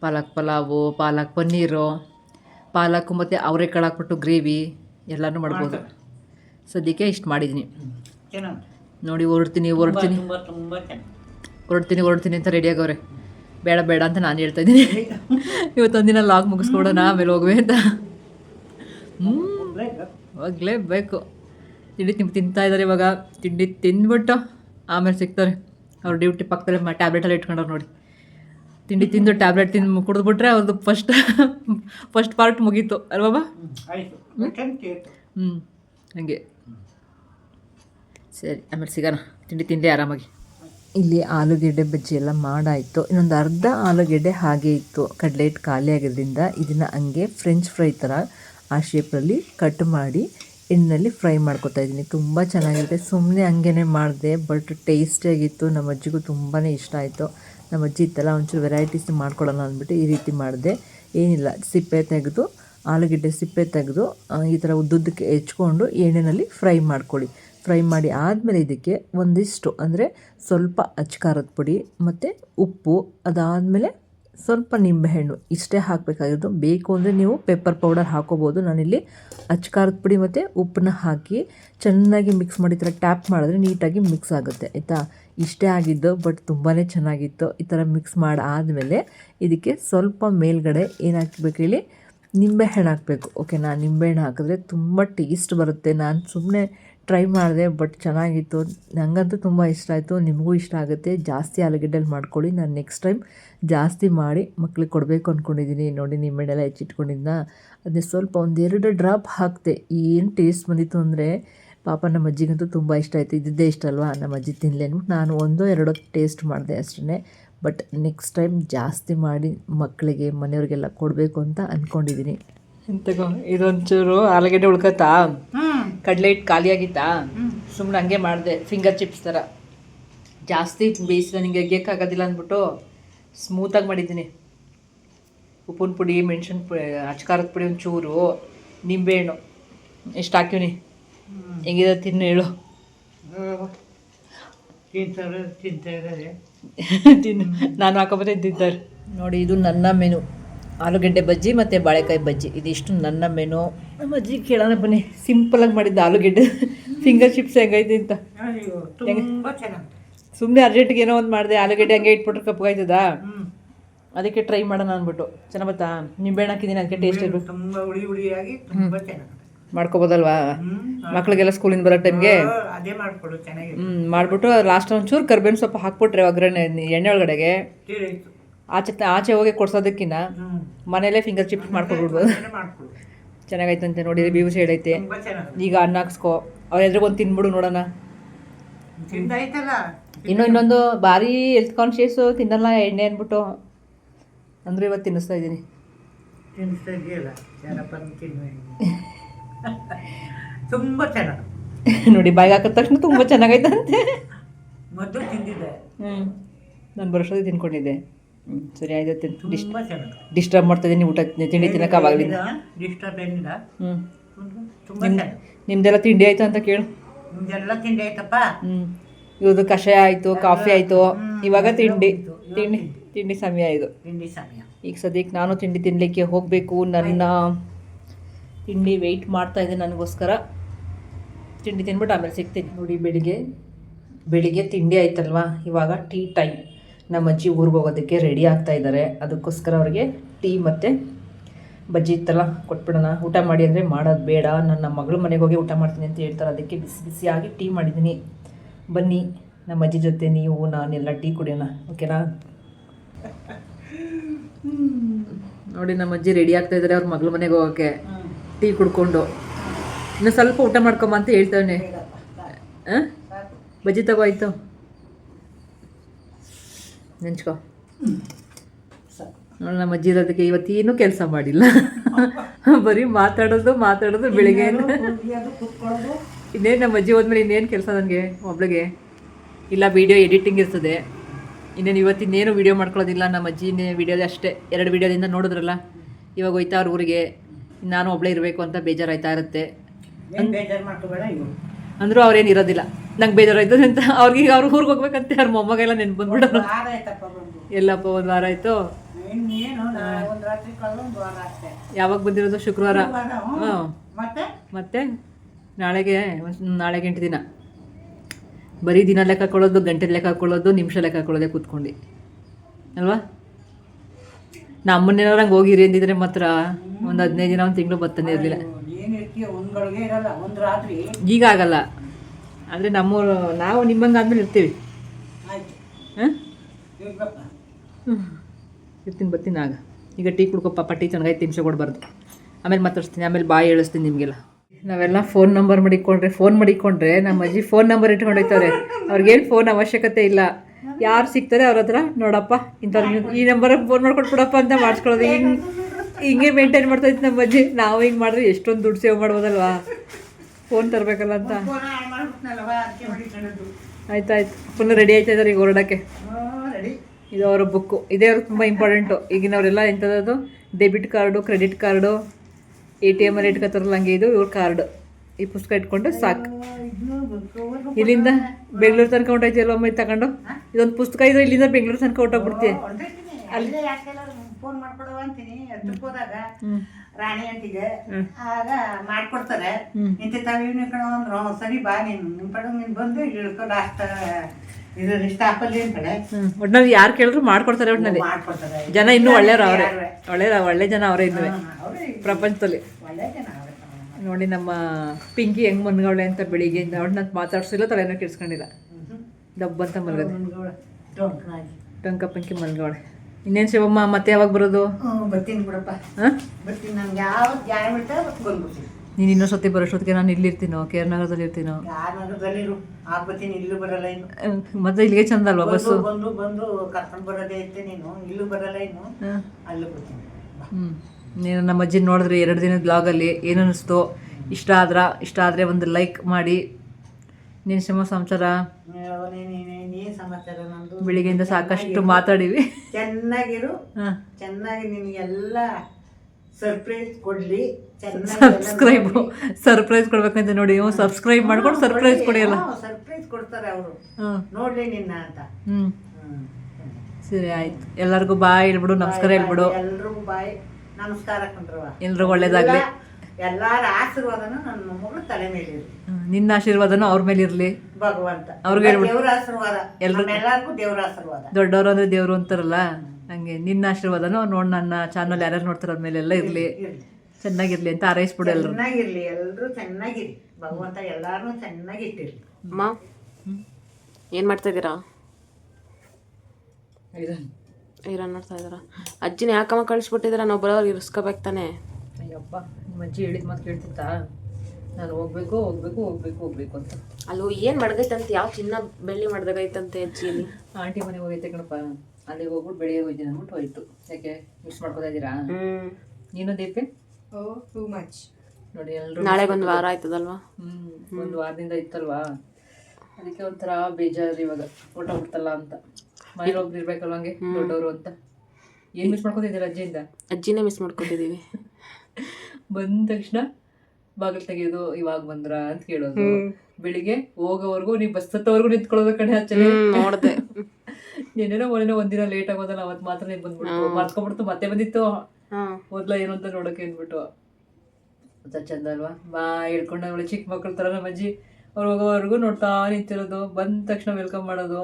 ಪಾಲಕ್ ಪಲಾವು ಪಾಲಕ್ ಪನ್ನೀರು ಪಾಲಕ್ ಮತ್ತು ಅವರೆಕಾಳು ಹಾಕ್ಬಿಟ್ಟು ಗ್ರೇವಿ ಎಲ್ಲನೂ ಮಾಡ್ಬೋದು. ಸದ್ಯಕ್ಕೆ ಇಷ್ಟು ಮಾಡಿದ್ದೀನಿ ನೋಡಿ ಹೊರಡ್ತೀನಿ ಹೊರಡ್ತೀನಿ. ಹೊರಡ್ತೀನಿ ಹೊರಡ್ತೀನಿ ಅಂತ ರೆಡಿ ಆಗವ್ರೆ. ಬೇಡ ಬೇಡ ಅಂತ ನಾನು ಹೇಳ್ತಾ ಇದ್ದೀನಿ. ಇವತ್ತೊಂದಿನ ಲಾಗ್ ಮುಗಿಸ್ಕೊಡೋಣ ಆಮೇಲೆ ಹೋಗುವೆ ಅಂತ. ಹ್ಞೂ ಹೋಗ್ಲೇಬೇಕು. ತಿಂಡಿ ತಿಂಬ ತಿಂತಾ ಇದ್ದಾರೆ ಇವಾಗ. ತಿಂಡಿ ತಿಂದ್ಬಿಟ್ಟು ಆಮೇಲೆ ಸಿಗ್ತಾರೆ. ಅವ್ರ ಡ್ಯೂಟಿ ಪಕ್ಕದಲ್ಲಿ ಮ ಟ್ಯಾಬ್ಲೆಟಲ್ಲಿ ಇಟ್ಕೊಂಡವ್ರು ನೋಡಿ. ತಿಂಡಿ ತಿಂದು ಟ್ಯಾಬ್ಲೆಟ್ ತಿಂದು ಕುಡಿದ್ಬಿಟ್ರೆ ಅವ್ರದ್ದು ಫಸ್ಟ್ ಫಸ್ಟ್ *laughs* ಪಾರ್ಟ್ ಮುಗೀತು. ಅಲ್ವಾ ಹ್ಞೂ ಹಾಗೆ. ಸರಿ ಆಮೇಲೆ ಸಿಗೋಣ. ತಿಂಡಿ ತಿಂಡಿ ಆರಾಮಾಗಿ. ಇಲ್ಲಿ ಆಲೂಗೆಡ್ಡೆ ಬಜ್ಜಿ ಎಲ್ಲ ಮಾಡಾಯಿತು. ಇನ್ನೊಂದು ಅರ್ಧ ಆಲೂಗೆಡ್ಡೆ ಹಾಗೆ ಇತ್ತು. ಕಡಲೆ ಹಿಟ್ಟು ಖಾಲಿ ಆಗಿರೋದ್ರಿಂದ ಇದನ್ನು ಹಂಗೆ ಫ್ರೆಂಚ್ ಫ್ರೈ ಥರ ಆ ಶೇಪಲ್ಲಿ ಕಟ್ ಮಾಡಿ ಎಣ್ಣೆಯಲ್ಲಿ ಫ್ರೈ ಮಾಡ್ಕೊತಾ ಇದ್ದೀನಿ. ತುಂಬ ಚೆನ್ನಾಗಿದೆ. ಸುಮ್ಮನೆ ಹಂಗೇ ಮಾಡಿದೆ ಬಟ್ ಟೇಸ್ಟಿಯಾಗಿತ್ತು ನಮ್ಮ ಅಜ್ಜಿಗೂ ತುಂಬಾ ಇಷ್ಟ ಆಯಿತು. ನಮ್ಮ ಅಜ್ಜಿ ಇತ್ತಲ್ಲ, ಒಂಚೂರು ವೆರೈಟೀಸ್ ಮಾಡ್ಕೊಡೋಣ ಅಂದ್ಬಿಟ್ಟು ಈ ರೀತಿ ಮಾಡಿದೆ. ಏನಿಲ್ಲ, ಸಿಪ್ಪೆ ತೆಗೆದು, ಆಲೂಗಡ್ಡೆ ಸಿಪ್ಪೆ ತೆಗೆದು ಈ ಥರ ಉದ್ದುದ್ದಕ್ಕೆ ಹೆಚ್ಕೊಂಡು ಎಣ್ಣೆಯಲ್ಲಿ ಫ್ರೈ ಮಾಡ್ಕೊಳ್ಳಿ. ಫ್ರೈ ಮಾಡಿ ಆದಮೇಲೆ ಇದಕ್ಕೆ ಒಂದಿಷ್ಟು ಅಂದರೆ ಸ್ವಲ್ಪ ಅಚ್ಕಾರದ ಪುಡಿ, ಮತ್ತು ಉಪ್ಪು, ಅದಾದಮೇಲೆ ಸ್ವಲ್ಪ ನಿಂಬೆಹಣ್ಣು ಇಷ್ಟೇ ಹಾಕಬೇಕಾಗಿರೋದು. ಬೇಕು ಅಂದರೆ ನೀವು ಪೆಪ್ಪರ್ ಪೌಡರ್ ಹಾಕೋಬೋದು. ನಾನಿಲ್ಲಿ ಅಚ್ಕಾರದ ಪುಡಿ ಮತ್ತು ಉಪ್ಪನ್ನ ಹಾಕಿ ಚೆನ್ನಾಗಿ ಮಿಕ್ಸ್ ಮಾಡಿ ಈ ಥರ ಟ್ಯಾಪ್ ಮಾಡಿದ್ರೆ ನೀಟಾಗಿ ಮಿಕ್ಸ್ ಆಗುತ್ತೆ. ಆಯಿತಾ? ಇಷ್ಟೇ ಆಗಿದ್ದು ಬಟ್ ತುಂಬಾ ಚೆನ್ನಾಗಿತ್ತು. ಈ ಥರ ಮಿಕ್ಸ್ ಮಾಡಿ ಆದಮೇಲೆ ಇದಕ್ಕೆ ಸ್ವಲ್ಪ ಮೇಲ್ಗಡೆ ಏನು ಹಾಕಬೇಕು ಹೇಳಿ? ನಿಂಬೆಹಣ್ಣು ಹಾಕಬೇಕು. ಓಕೆನಾ ನಿಂಬೆಹಣ್ಣು ಹಾಕಿದ್ರೆ ತುಂಬ ಟೇಸ್ಟ್ ಬರುತ್ತೆ. ನಾನು ಸುಮ್ಮನೆ ಟ್ರೈ ಮಾಡಿದೆ ಬಟ್ ಚೆನ್ನಾಗಿತ್ತು. ನನಗಂತೂ ತುಂಬ ಇಷ್ಟ ಆಯಿತು. ನಿಮಗೂ ಇಷ್ಟ ಆಗುತ್ತೆ. ಜಾಸ್ತಿ ಆಲೂಗಡ್ಡೆಲಿ ಮಾಡ್ಕೊಳ್ಳಿ. ನಾನು ನೆಕ್ಸ್ಟ್ ಟೈಮ್ ಜಾಸ್ತಿ ಮಾಡಿ ಮಕ್ಳಿಗೆ ಕೊಡಬೇಕು ಅಂದ್ಕೊಂಡಿದ್ದೀನಿ ನೋಡಿ ನಿಂಬೆಹಣ್ಣೆಲ್ಲ ಹೆಚ್ಚಿಟ್ಕೊಂಡಿದ್ದ ಅದನ್ನೇ ಸ್ವಲ್ಪ ಒಂದೆರಡು ಡ್ರಾಪ್ ಹಾಕಿದೆ. ಏನು ಟೇಸ್ಟ್ ಬಂದಿತ್ತು ಅಂದರೆ ಪಾಪ ನಮ್ಮ ಅಜ್ಜಿಗಂತೂ ತುಂಬ ಇಷ್ಟ ಆಯಿತು. ಇದ್ದಿದ್ದೇ ಇಷ್ಟ ಅಲ್ವಾ? ನಮ್ಮ ಅಜ್ಜಿ ತಿನ್ನಲಿ ಅಂದ್ಬಿಟ್ಟು ನಾನು ಒಂದೋ ಎರಡೋ ಟೇಸ್ಟ್ ಮಾಡಿದೆ ಅಷ್ಟೇ ಬಟ್ ನೆಕ್ಸ್ಟ್ ಟೈಮ್ ಜಾಸ್ತಿ ಮಾಡಿ ಮಕ್ಕಳಿಗೆ ಮನೆಯವ್ರಿಗೆಲ್ಲ ಕೊಡಬೇಕು ಅಂತ ಅಂದ್ಕೊಂಡಿದ್ದೀನಿ ಎಂತಗೋ ಇದೊಂಚೂರು ಆಲೂಗಡ್ಡೆ ಉಳ್ಕತ್ತಾ ಕಡಲೆ ಹಿಟ್ಟು ಖಾಲಿಯಾಗಿತ್ತಾ? ಸುಮ್ಮನೆ ಹಂಗೆ ಮಾಡಿದೆ. ಫಿಂಗರ್ ಚಿಪ್ಸ್ ಥರ. ಜಾಸ್ತಿ ಬೇಯಿಸಿದ ನಿಂಗೆ ಎಗ್ಯಕ್ಕಾಗೋದಿಲ್ಲ ಅಂದ್ಬಿಟ್ಟು ಸ್ಮೂತಾಗಿ ಮಾಡಿದ್ದೀನಿ. ಉಪ್ಪಿನ ಪುಡಿ ಮೆಣಸಿನ ಪುಡಿ ಅಚ್ಕಾರದ ಪುಡಿ ಒಂಚೂರು ನಿಂಬೆಹಣ್ಣು ಎಷ್ಟು ಹಾಕಿವ್ನಿ ಹೆಂಗಿದೆ ತಿನ್ನು ಹೇಳು. ತಿಂತಾರೆ ತಿಂತಾರೆ *laughs* ತಿನ್ನು. ನಾನು ಹಾಕೋಬೋದೇ ತಿಂತಾರೆ. ನೋಡಿ ಇದು ನನ್ನ ಮೆನು. ಆಲೂಗೆಡ್ಡೆ ಬಜ್ಜಿ ಮತ್ತು ಬಾಳೆಕಾಯಿ ಬಜ್ಜಿ. ಇದಿಷ್ಟು ನನ್ನ ಮೆನು ನಮ್ಮ ಅಜ್ಜಿ ಕೇಳೋಣ ಬನ್ನಿ. ಸಿಂಪಲಾಗಿ ಮಾಡಿದ್ದ ಆಲೂಗಡ್ಡೆ. ಫಿಂಗರ್ ಚಿಪ್ಸ್ ಹೆಂಗೈತೆ ಅಂತ. ಸುಮ್ಮನೆ ಅರ್ಜೆಂಟ್ಗೆ ಏನೋ ಒಂದು ಮಾಡಿದೆ. ಆಲೂಗಡ್ಡೆ ಹಂಗೆ ಇಟ್ಬಿಟ್ರೆ ಕಪ್ಪಗಾಯ್ತದ ಅದಕ್ಕೆ ಟ್ರೈ ಮಾಡೋಣ ಅಂದ್ಬಿಟ್ಟು. ಚೆನ್ನಾಗಿ ಬತ್ತಾ? ನಿಂಬೆಹಣ್ಣು ಹಾಕಿದ್ದೀನಿ ಅದಕ್ಕೆ ಟೇಸ್ಟ್ ಇರಬೇಕು. ತುಂಬ ಹುಳಿ ಹುಳಿಯಾಗಿ ಮಾಡ್ಕೋಬೋದಲ್ವಾ? ಮಕ್ಳಿಗೆಲ್ಲ ಸ್ಕೂಲಿಂದ ಬರೋ ಟೈಮ್ಗೆ ಹ್ಞೂ ಮಾಡಿಬಿಟ್ಟು ಲಾಸ್ಟ್ ಒಂಚೂರು ಕರ್ಬೇವಿನ ಸೊಪ್ಪು ಹಾಕ್ಬಿಟ್ರೆ ಒಗ್ಗರಣೆ ಎಣ್ಣೆ ಒಳಗಡೆಗೆ. ಆಚೆ ಆಚೆ ಹೋಗಿ ಕೊಡ್ಸೋದಕ್ಕಿಂತ ಮನೆಯಲ್ಲೇ ಮನೇಲೇ ಫಿಂಗರ್ ಚಿಪ್ಸ್ ಮಾಡ್ಕೊಬಿಡ್ಬೋದು ಚೆನ್ನಾಗೈತೆ ಚೆನ್ನಾಗೈತಂತೆ ನೋಡಿ ಬೀವು ಸೈಡ್ ಐತೆ. ಈಗ ಅನ್ನ ಹಾಕ್ಸ್ಕೋ. ಅವ್ರು ಒಂದು ತಿನ್ಬಿಡು ನೋಡೋಣ. ಇನ್ನೂ ಇನ್ನು ಇನ್ನೊಂದು ಭಾರಿ ಹೆಲ್ತ್ ಕಾನ್ಶಿಯಸ್ಸು ತಿನ್ನಲ್ಲ ಎಣ್ಣೆ ಅಂದ್ಬಿಟ್ಟು. ಅಂದರೂ ಇವತ್ತು ತಿನ್ನಿಸ್ತಾ ಇದ್ದೀನಿ. ತುಂಬ ಚೆನ್ನಾಗಿ. ನೋಡಿ ಬಾಯಿಗೆ ಹಾಕಿದ ತಕ್ಷಣ ತುಂಬ ಚೆನ್ನಾಗೈತಂತೆ. ಮೊದಲು ತಿಂದಿದ್ದೆ. ಹ್ಞೂ ನಾನು ಬರೋಷ್ಟೊತ್ತಿಗೆ ತಿನ್ಕೊಂಡಿದ್ದೆ. ಸರಿ ಆಯ್ತು ಡಿಸ್ ತುಂಬ ಚೆನ್ನಾಗಿ ಡಿಸ್ಟರ್ಬ್ ಮಾಡ್ತಾ ನೀವು ಊಟ ತಿಂಡಿ ತಿನ್ನಕ್ಕೆ ಅವಾಗಲಿಂದ ಡಿಸ್ಟರ್ಬ್ ಏನಿಲ್ಲ. ಹ್ಞೂ ತುಂಬ ನಿಮ್ದೆಲ್ಲ ತಿಂಡಿ ಆಯ್ತು ಅಂತ ಕೇಳು. ನಿಮ್ದೆಲ್ಲ ತಿಂಡಿ ಆಯ್ತಪ್ಪ? ಹ್ಞೂ ಇವ್ರದ್ದು ಕಷಾಯ ಆಯ್ತು ಕಾಫಿ ಆಯ್ತು. ಇವಾಗ ತಿಂಡಿ ತಿಂಡಿ ತಿಂಡಿ. ಸಮಯ ಇದು. ತಿಂಡಿ ಸಮಯ. ಈಗ ಸದ್ಯಕ್ಕೆ ನಾನು ತಿಂಡಿ ತಿನ್ನಲಿಕ್ಕೆ ಹೋಗಬೇಕು ನನ್ನ ತಿಂಡಿ ವೆಯ್ಟ್ ಮಾಡ್ತಾ ಇದೆ ನನಗೋಸ್ಕರ. ತಿಂಡಿ ತಿನ್ಬಿಟ್ಟು ಆಮೇಲೆ ಸಿಗ್ತೀನಿ. ನೋಡಿ ಬೆಳಿಗ್ಗೆ ಬೆಳಿಗ್ಗೆ ತಿಂಡಿ ಆಯ್ತಲ್ವಾ? ಇವಾಗ ಟೀ ಟೈಮ್ ನಮ್ಮ ಅಜ್ಜಿ ಊರಿಗೆ ಹೋಗೋದಕ್ಕೆ ರೆಡಿ ಆಗ್ತಾ ಇದ್ದಾರೆ ಅದಕ್ಕೋಸ್ಕರ ಅವ್ರಿಗೆ ಟೀ ಮತ್ತು ಬಜ್ಜಿ ಇತ್ತಲ್ಲ ಕೊಟ್ಬಿಡೋಣ. ಊಟ ಮಾಡಿ ಅಂದರೆ ಮಾಡೋದು ಬೇಡ. ನನ್ನ ಮಗಳ ಮನೆಗೆ ಹೋಗಿ ಊಟ ಮಾಡ್ತೀನಿ ಅಂತ ಹೇಳ್ತಾರೆ. ಅದಕ್ಕೆ ಬಿಸಿ ಬಿಸಿಯಾಗಿ ಟೀ ಮಾಡಿದ್ದೀನಿ. ಬನ್ನಿ ನಮ್ಮ ಅಜ್ಜಿ ಜೊತೆ ನೀವು ನಾನೆಲ್ಲ ಟೀ ಕುಡಿಯೋಣ. ಓಕೆನಾ ನೋಡಿ ನಮ್ಮ ಅಜ್ಜಿ ರೆಡಿ ಆಗ್ತಾ ಇದ್ದಾರೆ ಅವ್ರ ಮಗಳ ಮನೆಗೆ ಹೋಗೋಕ್ಕೆ ಟೀ ಕುಡ್ಕೊಂಡು. ಇನ್ನು ಸ್ವಲ್ಪ ಊಟ ಮಾಡ್ಕೊಂಬ ಅಂತ ಹೇಳ್ತಾನೆ ಹಾಂ? ಬಜ್ಜಿ ತಗೋ ಆಯ್ತು. ನೆಂಚ್ಕೋ. ನೋಡಿ ನಮ್ಮ ಅಜ್ಜಿ ಇರೋದಕ್ಕೆ ಇವತ್ತೇನು ಕೆಲಸ ಮಾಡಿಲ್ಲ. *laughs* ಬರೀ ಮಾತಾಡೋದು ಮಾತಾಡೋದು ಬೆಳಿಗ್ಗೆ ಇನ್ನೇನು ನಮ್ಮ ಅಜ್ಜಿ ಹೋದ್ಮೇಲೆ ಇನ್ನೇನು ಕೆಲಸ ನನಗೆ ಒಬ್ಳಿಗೆ? ಇಲ್ಲ ವಿಡಿಯೋ ಎಡಿಟಿಂಗ್ ಇರ್ತದೆ. ಇನ್ನೇನು ಇವತ್ತಿನ್ನೇನು ಇನ್ನೇನು ವಿಡಿಯೋ ಮಾಡ್ಕೊಳ್ಳೋದಿಲ್ಲ ನಮ್ಮ ಅಜ್ಜಿ ವೀಡಿಯೋದೇ ಅಷ್ಟೇ ಎರಡು ವೀಡಿಯೋದಿಂದ ನೋಡಿದ್ರಲ್ಲ? ಇವಾಗ ಹೋಯ್ತಾ ಅವ್ರ ಊರಿಗೆ. ನಾನು ಒಬ್ಳೇ ಇರಬೇಕು ಅಂತ ಬೇಜಾರಾಯ್ತಾ ಇರುತ್ತೆ. ಅಂದರೂ ಅವ್ರೇನು ಇರೋದಿಲ್ಲ. ನಂಗೆ ಬೇಜಾರಾಯ್ತು ಅಂತ *laughs* ಅವ್ರಿಗೆ ಅವ್ರ ಊರಿಗೆ ಹೋಗ್ಬೇಕಂತ ಅವ್ರ ಮೊಮ್ಮಗೆಲ್ಲ ನೆನ್ಪು ಬಂದ್ಬಿಡೋರು. ಎಲ್ಲಪ್ಪ ಒಂದು ವಾರ ಆಯಿತು? ಯಾವಾಗ ಬಂದಿರೋದು? ಶುಕ್ರವಾರ? ಹಾಂ. ಮತ್ತೆ? ಮತ್ತೆ? ನಾಳೆಗೆ ನಾಳೆ ನಾಳೆಗೆ ಎಂಟು ದಿನ. ಬರೀ ದಿನ ಲೆಕ್ಕ ಹಾಕೊಳ್ಳೋದು ಗಂಟೆ ಲೆಕ್ಕ ಹಾಕೊಳ್ಳೋದು ನಿಮಿಷ ಲೆಕ್ಕ ಹಾಕೊಳ್ಳೋದೆ ಕೂತ್ಕೊಂಡು. ಅಲ್ವಾ? ನಮ್ಮನ್ನೇನಾರು ಹಂಗೆ ಹೋಗಿರಿ ಅಂದಿದ್ರೆ ಮಾತ್ರ ಒಂದು ಹದಿನೈದು ದಿನ ಒಂದು ತಿಂಗಳು ಬರ್ತಾನೆ ಇರಲಿಲ್ಲ. ಈಗ ಆಗಲ್ಲ. ಆದರೆ ನಮ್ಮೂರು ನಾವು ನಿಮ್ಮಂಗೆ ಆದಮೇಲೆ ಇರ್ತೀವಿ ಹಾಂ? ಹ್ಞೂ ಇರ್ತೀನಿ ಬರ್ತೀನಿ ಆಗ. ಈಗ ಟೀ ಕುಡ್ಕೊಪ್ಪ ಟೀ ಚೆನ್ನಾಗೈತೆ ನಿಮಿಷ ಕೊಡ್ಬಾರ್ದು ಆಮೇಲೆ ಮಾತಾಡ್ಸ್ತೀನಿ ಆಮೇಲೆ ಬಾಯಿ ಹೇಳಿಸ್ತೀನಿ ನಿಮಗೆಲ್ಲ. ನಾವೆಲ್ಲ ಫೋನ್ ನಂಬರ್ ಮಡಿಕೊಂಡ್ರೆ ಫೋನ್ ಮಡಿಕೊಂಡ್ರೆ ನಮ್ಮ ಅಜ್ಜಿ ಫೋನ್ ನಂಬರ್ ಇಟ್ಕೊಂಡೋಯ್ತವ್ರೆ ಅವ್ರಿಗೇನು ಫೋನ್ ಅವಶ್ಯಕತೆ ಇಲ್ಲ. ಯಾರು ಸಿಗ್ತಾರೆ ಅವ್ರ ಹತ್ರ ನೋಡಪ್ಪ. ಇಂಥವ್ರಿಗೆ ಈ ನಂಬರ್ ಫೋನ್ ಮಾಡ್ಕೊಟ್ಬಿಡಪ್ಪ ಅಂತ ಮಾಡಿಸ್ಕೊಳ್ಳೋದು. ಹಿಂಗೆ ಹಿಂಗೆ ಮೇಂಟೈನ್ ಮಾಡ್ತಾ ಇತ್ತು ನಮ್ಮ ಅಜ್ಜಿ. ನಾವು ಹಿಂಗೆ ಮಾಡಿದ್ರೆ ಎಷ್ಟೊಂದು ದುಡ್ಡು ಸೇವ್ ಮಾಡ್ಬೋದಲ್ವಾ? ಫೋನ್ ತರಬೇಕಲ್ಲ ಅಂತ ಫೋನ್ ಹಾಳು ಮಾಡ್ಬಿಟ್ನಲ್ವ ಅದಕ್ಕೆ ಹೊಡಿಕೊಳ್ಳೋದು ಆಯ್ತಾಯ್ತು. ಫುಲ್ ರೆಡಿ ಆಯ್ತಾ ಇದ್ದಾರೆ ಈಗ ಹೊರಡಕ್ಕೆ? ರೆಡಿ ಇದು ಅವರ ಬುಕ್ಕು ಇದೇ ಅವ್ರಿಗೆ ತುಂಬ ಇಂಪಾರ್ಟೆಂಟು ಈಗಿನವರೆಲ್ಲ ಎಂಥದ್ದು? Debit card credit card A T M ಅಲ್ಲಿ ಇಟ್ಕೊತಾರಲ್ಲ ಹಂಗೆ ಇದು ಇವ್ರ ಕಾರ್ಡು ಈ ಪುಸ್ತಕ ಇಟ್ಕೊಂಡು ಸಾಕು. ಇಲ್ಲಿಂದ ಬೆಂಗಳೂರು ತನಕ ಹೊಂಟೈತಿಯಲ್ಲ ಒಮ್ಮೆ ತಗೊಂಡು? ಇದೊಂದು ಪುಸ್ತಕ ಇದ್ರೆ ಇಲ್ಲಿಂದ ಬೆಂಗಳೂರು ತನಕ ಅಂತೀನಿ ಅಲ್ಲೇ ರಾಣಿ ಅಂತಿದೆ. ಆಗ ಮಾಡ್ಕೊಡ್ತಾರೆ. ಇಂತ ಇವ್ನ ಕಣ ಅಂದ್ರು. ಸರಿ ಬಾ ನೀನು ನಿಮ್ಮ ಕಡೆ ನೀನು ಬಂದು ಇಳ್ಕೊ ಲಾಸ್ಟ್ ಇದು ಸ್ಟಾಪಲ್ಲಿ ಕಡೆ. ಒಟ್ನಲ್ಲಿ ಯಾರು ಕೇಳಿದ್ರು ಮಾಡ್ಕೊಡ್ತಾರೆ ಒಟ್ಟಿನಲ್ಲಿ ಮಾಡ್ಕೊಡ್ತಾರೆ. ಜನ ಇನ್ನೂ ಒಳ್ಳೆಯವ್ರು ಅವರೇ. ಒಳ್ಳೆಯ ಒಳ್ಳೆ ಜನ ಅವರೇ ಇದ್ವಿ. ಪ್ರಪಂಚದಲ್ಲಿ. ಒಳ್ಳೆ ಜನ ನೋಡಿ ನಮ್ಮ ಪಿಂಕಿ ಹೆಂಗ್ ಮನ್ಗವಳೆ ಅಂತ ಬೆಳಿಗ್ಗೆಯಿಂದ. ಅವಳನ್ನ ಮಾತಾಡ್ಸಿಲ್ಲ ತಲೆನೋ ಕೆಡ್ಸ್ಕೊಂಡಿಲ್ಲ. ಡಬ್ಬ ಅಂತ ಮಲ್ಗದೆ. ಟಂಕ ಪಂಕಿ ಮಲ್ಗವಳೆ. ಇನ್ನೇನು ಶಿವಮ್ಮ ಮತ್ತೆ ಯಾವಾಗ ಬರೋದು? ಬರ್ತೀನಿ ಬಿಡಪ್ಪ. ಹಾಂ? ಬರ್ತೀನಿ ನನ್ಗೆ ಯಾವ ಯಾರು ಬಿಡ್ತಾರೆ ಬಂದ್ಬಿಡ್ತೀನಿ. ನೀನು ಇನ್ನೊಂದ್ಸತಿ ಬರೋಷ್ಟೊತ್ತಿಗೆ ನಾನು ಇಲ್ಲಿರ್ತೀನೋ ಕೇರ್ ನಗರದಲ್ಲಿ ಇರ್ತೀನೋ? ಯಾರು ನಗರದಲ್ಲಿರು ಆಗ ಬರ್ತೀನಿ ಇಲ್ಲೂ ಬರಲ್ಲ ಇನ್ನು. ಮತ್ತೆ ಇಲ್ಲಿಗೆ ಚಂದ ಅಲ್ವಾ ಬಸ್ಸು? ಬಂದು ಬಂದು ಕರ್ಕೊಂಡು ಬರೋದೇ ಐತೆ ನೀನು ಇಲ್ಲೂ ಬರಲ್ಲ ಇನ್ನು. ಅಲ್ಲೂ ಬರ್ತೀನಿ. ಹ್ಞೂ ನೀನು ನಮ್ಮ ಅಜ್ಜಿ ನೋಡಿದ್ರಿ ಎರಡು ದಿನದ ಬ್ಲಾಗಲ್ಲಿ ಏನು ಅನ್ನಿಸ್ತು ಇಷ್ಟ ಆದ್ರೆ? ಇಷ್ಟ ಆದರೆ ಒಂದು ಲೈಕ್ ಮಾಡಿ. ನೀನು ಶಿವ ಸಂಸಾರ ಸಮಾಚಾರ ನಂದು? ಬೆಳಿಗ್ಗೆಯಿಂದ ಸಾಕಷ್ಟು ಮಾತಾಡಿವಿ. ಚೆನ್ನಾಗಿರು. ಹಾಂ. ಚೆನ್ನಾಗಿ ನಿನಗೆಲ್ಲ ಸರ್ಪ್ರೈಸ್ ಕೊಡ್ಲಿ. ಸಬ್ಸ್ಕ್ರೈಬ್ ಸರ್ಪ್ರೈಸ್ ಕೊಡ್ಬೇಕಂತ ನೋಡಿ. ಹ್ಞೂ ಸಬ್ಸ್ಕ್ರೈಬ್ ಮಾಡ್ಕೊಂಡು ಸರ್ಪ್ರೈಸ್ ಕೊಡಿಯಲ್ಲ. ಸರ್ಪ್ರೈಸ್ ಕೊಡ್ತಾರೆ ಅವರು. ನೋಡ್ಲಿ ನಿನ್ನ ಅಂತ. ಹ್ಮ್. ಸರಿ ಆಯ್ತು. ಎಲ್ಲರಿಗೂ ಬಾಯ್ ಹೇಳ್ಬಿಡು ನಮಸ್ಕಾರ ಹೇಳ್ಬಿಡು. ಎಲ್ರಿಗೂ ಬಾಯ್. ನಮಸ್ಕಾರ ಎಲ್ರಿಗೂ ಒಳ್ಳೇದಾಗ್ಲಿ. ಎಲ್ಲಾರ ಆಶೀರ್ವಾದನು ನನ್ನ ಮಗಳು ತಲೆ ಮೇಲೆ ಇರ್ಲಿ ನಿನ್ನ ಆಶೀರ್ವಾದನೂ ಅವ್ರ ಮೇಲೆ ಇರಲಿ ಭಗವಂತ. ಅವ್ರಿಗೆ ದೇವ್ರ ಆಶೀರ್ವಾದ. ಎಲ್ಲರಿಗೂ ದೇವ್ರ ಆಶೀರ್ವಾದ. ದೊಡ್ಡವರು ಅಂದ್ರೆ ದೇವ್ರು ಅಂತಾರಲ್ಲ? ಹಂಗೆ ನಿನ್ನ ಆಶೀರ್ವಾದನೂ ನೋಡಿ ನನ್ನ ಚಾನಲ್ ಯಾರ್ಯಾರು ನೋಡ್ತಾರೆ ಅವ್ರ ಮೇಲೆಲ್ಲ ಇರಲಿ ಇರ್ಲಿ. ಚೆನ್ನಾಗಿರ್ಲಿ ಅಂತ ಆರೈಸ್ಬಿಡು ಎಲ್ಲರೂ ಚೆನ್ನಾಗಿರ್ಲಿ ಎಲ್ಲರೂ ಚೆನ್ನಾಗಿರಿ. ಭಗವಂತ ಎಲ್ಲಾರನ್ನೂ ಚೆನ್ನಾಗಿ ಇಟ್ಟಿರ್ಲಿ ಅಮ್ಮ ಏನು ಮಾಡ್ತಾ ಇದ್ದೀರಾ? ಐರನ್. ಮಾಡ್ತಾ ಇದ್ದೀರಾ? ಅಜ್ಜಿನ ಯಾಕಮ್ಮ ಕಳಿಸ್ಬಿಟ್ಟಿದ್ದೀರಾ? ನಾವು ಬರೋರು ಇರಿಸ್ಕೋಬೇಕು ತಾನೆ. ಅಯ್ಯಪ್ಪ. ನಿಮ್ಮ ಅಜ್ಜಿ ಹೇಳಿದ ಮಾತು ಕೇಳ್ತಿತ್ತ ನಾನು ಹೋಗ್ಬೇಕು ಹೋಗ್ಬೇಕು ಹೋಗ್ಬೇಕು ಹೋಗ್ಬೇಕು ಅಂತ. ಅಲ್ಲೋ ಏನು ಮಡಗೈತಂತೆ ಯಾವ ಚಿನ್ನ ಬೆಳ್ಳಿ ಮಡ್ದಾಗೈತಂತೆ ಅಜ್ಜಿ ಆಂಟಿ ಮನೆಗೆ ಹೋಗೈತೆ ಕಣಪ್ಪ. ಅಲ್ಲಿಗೆ ಹೋಗ್ಬಿಟ್ಟು ಬೆಳಿಗ್ಗೆ ಹೋಯ್ತೀನಿ ಅಂದ್ಬಿಟ್ಟು ಹೋಯ್ತು. ಯಾಕೆ? ಮಿಸ್ ಮಾಡ್ಕೊತಾ ಇದ್ದೀರಾ? ಹ್ಞೂ ನೀನು ದೀಪೆ? ನೋಡಿ ಎಲ್ಲರೂ ನಾಳೆಗೊಂದು ವಾರ ಆಯ್ತದಲ್ವಾ? ಹ್ಮ್ ಒಂದು ವಾರದಿಂದ ಇತ್ತಲ್ವಾ? ಅದಕ್ಕೆ ಒಂಥರ ಬೇಜಾರು ಇವಾಗ. ಊಟ ಬಿಡ್ತಲ್ಲ ಅಂತ. ಮನೇಲಿ ಒಬ್ರು ಇರ್ಬೇಕಲ್ವ ಹಂಗೆ? ದೊಡ್ಡವರು ಅಂತ. ಏನು ಮಿಸ್ ಮಾಡ್ಕೋತಿದ್ದೀರಾ ಅಜ್ಜಿಯಿಂದ? ಅಜ್ಜಿನೇ ಮಿಸ್ ಮಾಡ್ಕೊತಿದ್ದೀವಿ *laughs* ಬಂದ ತಕ್ಷಣ ಬಾಗಿಲು ತೆಗೆಯೋದು ಇವಾಗ ಬಂದ್ರ ಅಂತ ಕೇಳೋದು. ಬೆಳಿಗ್ಗೆ ಹೋಗೋವರೆಗೂ ನೀ ಬಸ್ ಹತ್ತವರೆಗೂ ನಿಂತ್ಕೊಳ್ಳೋದ ಕಡೆ ಹಚ್ಚಲಿ ನೋಡ್ದೆ. *laughs* ಏನೇನೋ ಒಂದಿನ ಒಂದಿನ ಲೇಟ್ ಆಗೋದಲ್ಲ ಅವತ್ ಮಾತ್ರ ನೀನ್ ಬಂದ್ಬಿಟ್ಟು ಮರ್ತ್ಕೊಂಡ್ಬಿಡ್ತು ಮತ್ತೆ ಬಂದಿತ್ತು. ಮೊದ್ಲ ಏನು ಅಂತ ನೋಡಕ್ಕೆ ಅಂದ್ಬಿಟ್ಟು. ಚಂದ ಅಲ್ವಾ? ಬಾ ಹೇಳ್ಕೊಂಡ ಚಿಕ್ಕ ಮಕ್ಳ ತರ ನಮ್ಮ ಅಜ್ಜಿ. ಅವ್ರು ಹೋಗೋವರೆಗೂ ನೋಡ್ತಾ ನಿಂತಿರೋದು. ಬಂದ ತಕ್ಷಣ ವೆಲ್ಕಮ್ ಮಾಡೋದು.